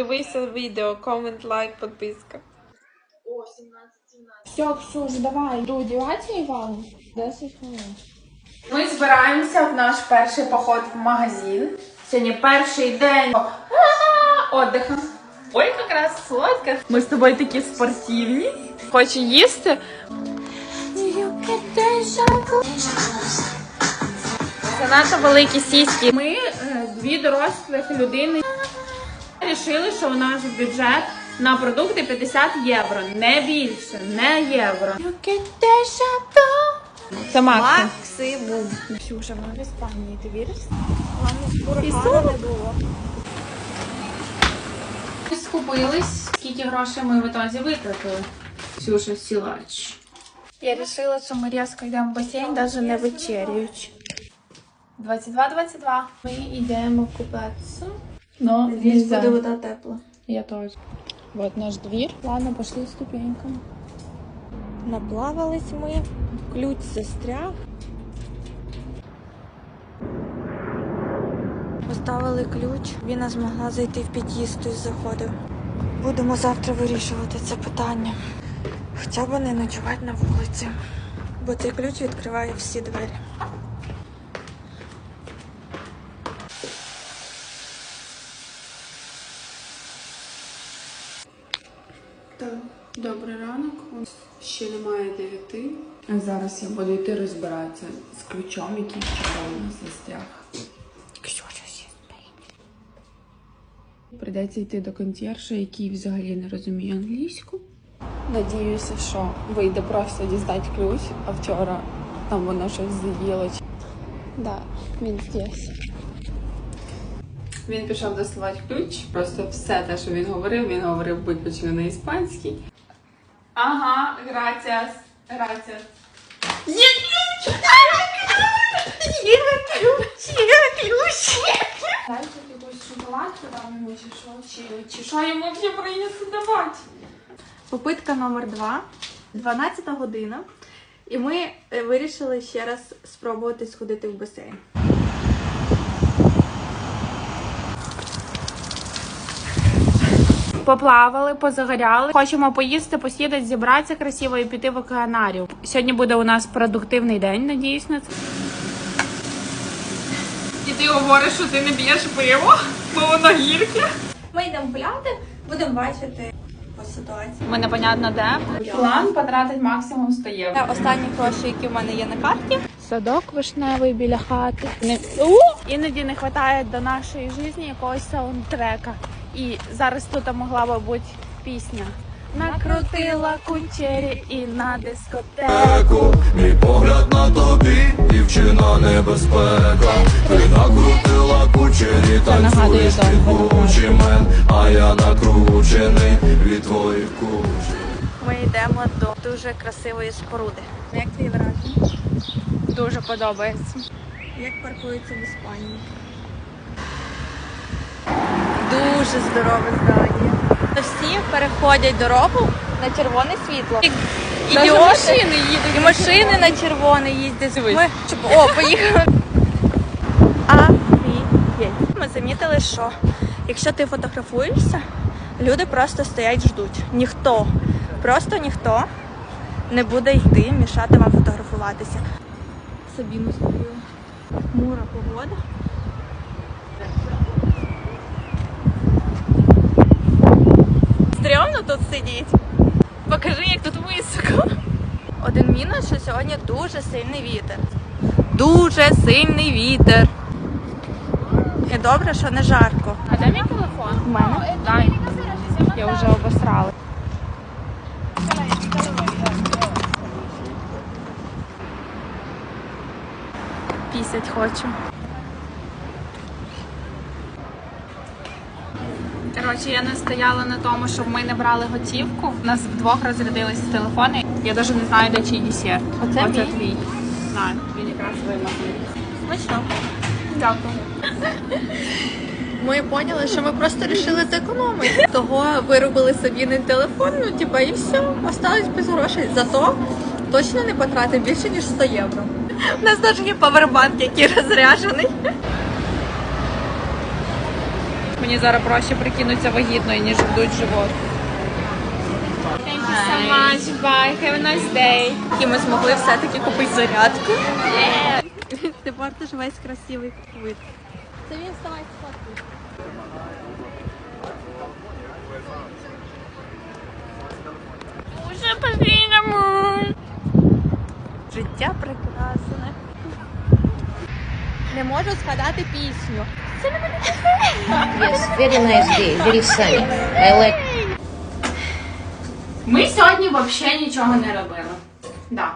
Дивися відео, комент, лайк, підписка. Все, Ксюш, давай, йду одягатися і валим. 10 хвилин. Ми збираємося в наш перший поход в магазин. Сьогодні перший день отдиха. Ой, якраз сладко. Ми з тобою такі спортивні. Хочу їсти. Занадто великі сіськи. Ми е, дві дорослих людини. Вирішили, що у нас бюджет на продукти 50 євро. Не більше, не євро. Це максимум. Максимум. Ксюша, вона в Іспанії, ти віриш? Вона не було. Скупились, скільки грошей ми в ітозі витратили. Ксюша сілач. Я вирішила, що ми різко йдемо в басейн, навіть не вечеряючи. 22-22. Ми йдемо купатися. Ну, Здесь буде вода тепла. Я теж. Вот наш двір. Ладно, пошли ступеньками. Наплавались ми, ключ застряг. Поставили ключ, Віна змогла зайти в під'їзд, той заходив. Будемо завтра вирішувати це питання. Хоча б не ночувати на вулиці, бо цей ключ відкриває всі двері. Добрий ранок. Ще немає дев'яти. Зараз я буду йти розбиратися з ключом, який вчора у нас застряг. Придеться йти до консьєржа, який взагалі не розуміє англійську. Надіюся, що вийде просто дістати ключ, а вчора там воно щось заїло. Да, він здесь. Він пішов доставати ключ, просто все те, що він говорив, він говорив виключно на іспанській. Ага, граціас, граціас. Є ключ! Є ключ! Є ключ! Дайте якусь шоколадку там йому чи що, чи, Що йому вже прийнято давати? Попитка номер два. 12 година. І ми е, вирішили ще раз спробувати сходити в басейн. Поплавали, позагоряли. Хочемо поїсти, поснідати, зібратися красиво і піти в океанарію. Сьогодні буде у нас продуктивний день, надіюсь на це. І ти говориш, що ти не б'єш пиво, бо воно гірке. Ми йдемо гуляти, будемо бачити по ситуації. Ми непонятно де. План потратить максимум 100 євро. Це останні гроші, які в мене є на карті. Садок вишневий біля хати. Не... Іноді не вистачає до нашої житті якогось саундтрека. І зараз тут могла би бути пісня. Накрутила кунчері і на дискотеку. Мій погляд на тобі, дівчина небезпека. Ти накрутила кучері, танцюєш під мен, а я накручений від твоїх куч. Ми йдемо до дуже красивої споруди. Як твої враження? Дуже подобається. Як паркуються в Іспанії? Дуже здорове здання. Всі переходять дорогу на червоне світло. Ідіоти. машини їдуть. І машини на червоне їздять. Ми, щоб, о, поїхали. Афігеть. Ми замітили, що якщо ти фотографуєшся, люди просто стоять ждуть. Ніхто, просто ніхто не буде йти, мішати вам фотографуватися. Сабіну зловила. Мура погода. Стрьомно тут сидіть. Покажи, як тут високо. Один мінус, що сьогодні дуже сильний вітер. Дуже сильний вітер. І добре, що не жарко. А де мій телефон? У мене. Дай. Я вже обосрала. Пісять хочу. Коротше, я не стояла на тому, щоб ми не брали готівку. У нас вдвох розрядилися телефони. Я навіть не знаю, де чий десерт. Оце мій? твій. Знаю, він якраз вимахнув. Смачно. Дякую. Ми поняли, що ми просто вирішили зекономити. Того виробили собі не телефон, ну типа і все, остались без грошей. Зато точно не потратив більше ніж 100 євро. У нас навіть є павербанк, який розряджений. Мені зараз проще прикинуться вагітною, ніж вдуть живот. Thank you so much. Bye. Have a nice day. І ми змогли все-таки купити зарядку. Тепер ти ж весь красивий вид. Це він вставай сфоткай. Можу згадати пісню. Yes, very nice day, very sunny. I like Ми сьогодні взагалі нічого не робили. Да.